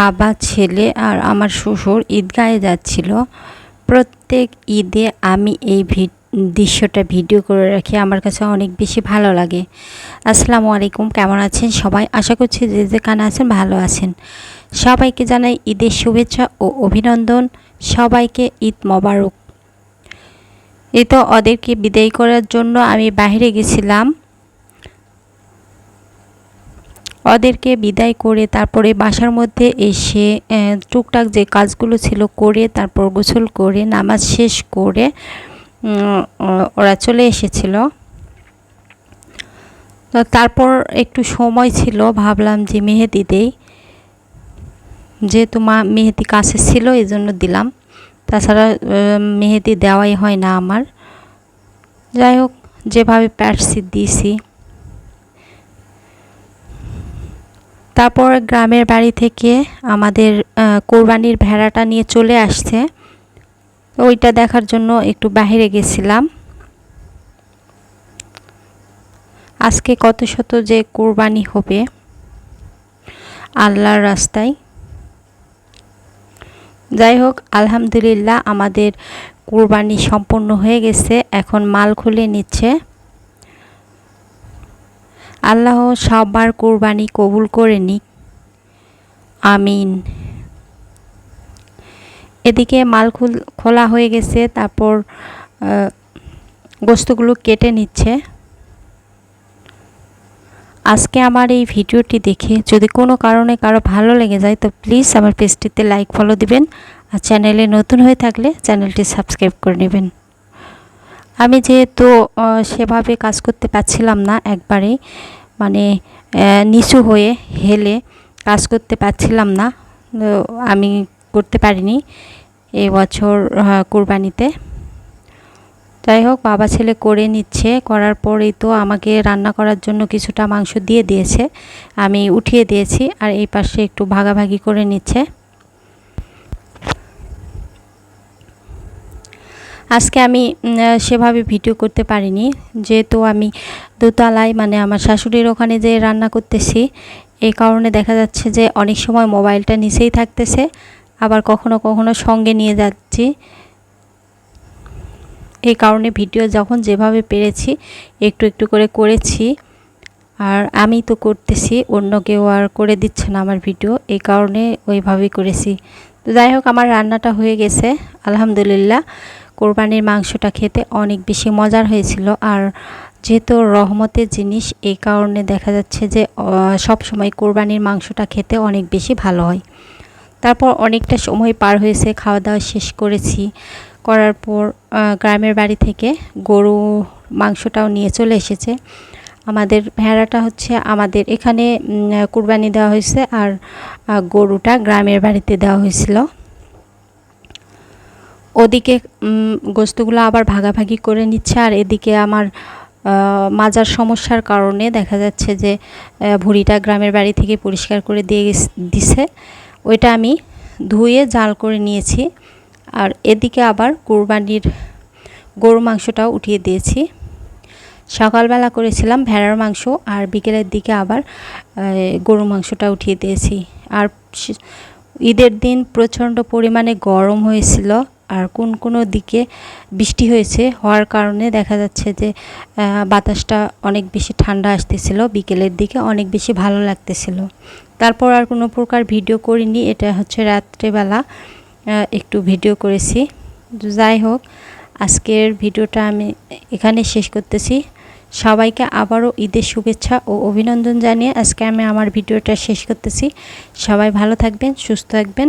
বাবা, ছেলে আর আমার শ্বশুর ঈদগাহে যাচ্ছিল। প্রত্যেক ঈদে আমি এই দৃশ্যটা ভিডিও করে রাখি। আমার কাছে অনেক বেশি ভালো লাগে। আসসালামু আলাইকুম, কেমন আছেন সবাই? আশা করছি যে যেখানে আছেন ভালো আছেন। সবাইকে জানাই ঈদের শুভেচ্ছা ও অভিনন্দন। সবাইকে ঈদ মোবারক। এই তো ওদেরকে বিদায় করার জন্য আমি বাইরে গেছিলাম। ওদেরকে বিদায় করে তারপরে বাসার মধ্যে এসে টুকটাক যে কাজগুলো ছিল করে তারপর গোসল করে, নামাজ শেষ করে ওরা চলে এসেছিল। তো তারপর একটু সময় ছিল, ভাবলাম যে মেহেদি দেই। যেহেতু মা মেহেদি কাছে ছিল এই জন্য দিলাম। তাছাড়া মেহেদি দেওয়াই হয় না আমার। যাই হোক, যেভাবে পারছি দিয়েছি তারপর গ্রামের বাড়ি থেকে আমাদের কোরবানির ভেড়াটা নিয়ে চলে আসছে। ওইটা দেখার জন্য একটু বাইরে গেছিলাম। আজকে কত শত যে কোরবানি হবে, আল্লাহর রাস্তায়। যাই হোক, আলহামদুলিল্লাহ আমাদের কোরবানি সম্পূর্ণ হয়ে গেছে। এখন মাল খুলে নিচ্ছে। আল্লাহ সবার কোরবানি কবুল করে নিক। আমিন। এদিকে মাল খুল হয়ে গেছে, তারপর গোস্তগুলো কেটে নিচ্ছে। আজকে আমার এই ভিডিওটি দেখে যদি কোনো কারণে কারও ভালো লেগে যায়, তো প্লিজ আমার পেজটিতে লাইক ফলো দিবেন। আর চ্যানেলে নতুন হয়ে থাকলে চ্যানেলটি সাবস্ক্রাইব করে নেবেন। আমি যেহেতু সেভাবে কাজ করতে পারছিলাম না একবারেই মানে নিচু হয়ে হেলে কাজ করতে পারছিলাম না আমি করতে পারিনি এই বছর কোরবানিতে। যাই হোক, বাবা ছেলে করে নিচ্ছে, করার পরেই তো আমাকে রান্না করার জন্য কিছুটা মাংস দিয়ে দিয়েছে। আমি উঠিয়ে দিয়েছি আর এই পাশে একটু ভাগাভাগি করে নিচ্ছে। আজকে আমি সেভাবে ভিডিও করতে পারিনি। যেহেতু আমি দোতলায় মানে আমার শাশুড়ির ওখানে যে রান্না করতেছি এই কারণে দেখা যাচ্ছে যে অনেক সময় মোবাইলটা নিচেই থাকতেছে, আবার কখনো কখনো সঙ্গে নিয়ে যাচ্ছি। এই কারণে ভিডিও যখন যেভাবে পেরেছি, একটু একটু করে করেছি। আর আমি তো করতেছি, অন্য কেউ আর করে দিচ্ছে না আমার ভিডিও এই কারণে ওইভাবেই করেছি। তো যাই হোক, আমার রান্নাটা হয়ে গেছে, আলহামদুলিল্লাহ। কোরবানির মাংসটা খেতে অনেক বেশি মজার হয়েছিল। আর যেহেতু রহমতের জিনিস এই কারণে দেখা যাচ্ছে যে সব সময় কোরবানির মাংসটা খেতে অনেক বেশি ভালো হয়। তারপর অনেকটা সময় পার হয়েছে খাওয়া দাওয়া শেষ করেছি। করার পর গ্রামের বাড়ি থেকে গরু মাংসটাও নিয়ে চলে এসেছে। আমাদের ভেড়াটা হচ্ছে আমাদের এখানে কুরবানি দেওয়া হয়েছে আর গরুটা গ্রামের বাড়িতে দেওয়া হয়েছিল। ওদিকে গোস্তগুলো আবার ভাগাভাগি করে নিচ্ছে। আর এদিকে আমার মাজার সমস্যার কারণে দেখা যাচ্ছে যে ভুঁড়িটা গ্রামের বাড়ি থেকে পরিষ্কার করে দিয়ে দিছে। ওইটা আমি ধুয়ে জাল করে নিয়েছি। আর এদিকে আবার কোরবানির গরু মাংসটাও উঠিয়ে দিয়েছি। সকালবেলা করেছিলাম ভেড়ার মাংস, আর বিকেলের দিকে আবার গরু মাংসটা উঠিয়ে দিয়েছি। আর ঈদের দিন প্রচণ্ড পরিমাণে গরম হয়েছিল। আর কোন কোনো দিকে বৃষ্টি হয়েছে হওয়ার কারণে দেখা যাচ্ছে যে বাতাসটা অনেক বেশি ঠান্ডা আসতেছিল, বিকেলের দিকে অনেক বেশি ভালো লাগতেছিল। তারপর আর কোনো প্রকার ভিডিও করিনি, এটা হচ্ছে রাত্রেবেলা একটু ভিডিও করেছি। যাই হোক, আজকের ভিডিওটা আমি এখানে শেষ করতেছি। সবাইকে আবারও ঈদের শুভেচ্ছা ও অভিনন্দন জানিয়ে আজকে আমি আমার ভিডিওটা শেষ করতেছি। সবাই ভালো থাকবেন, সুস্থ থাকবেন।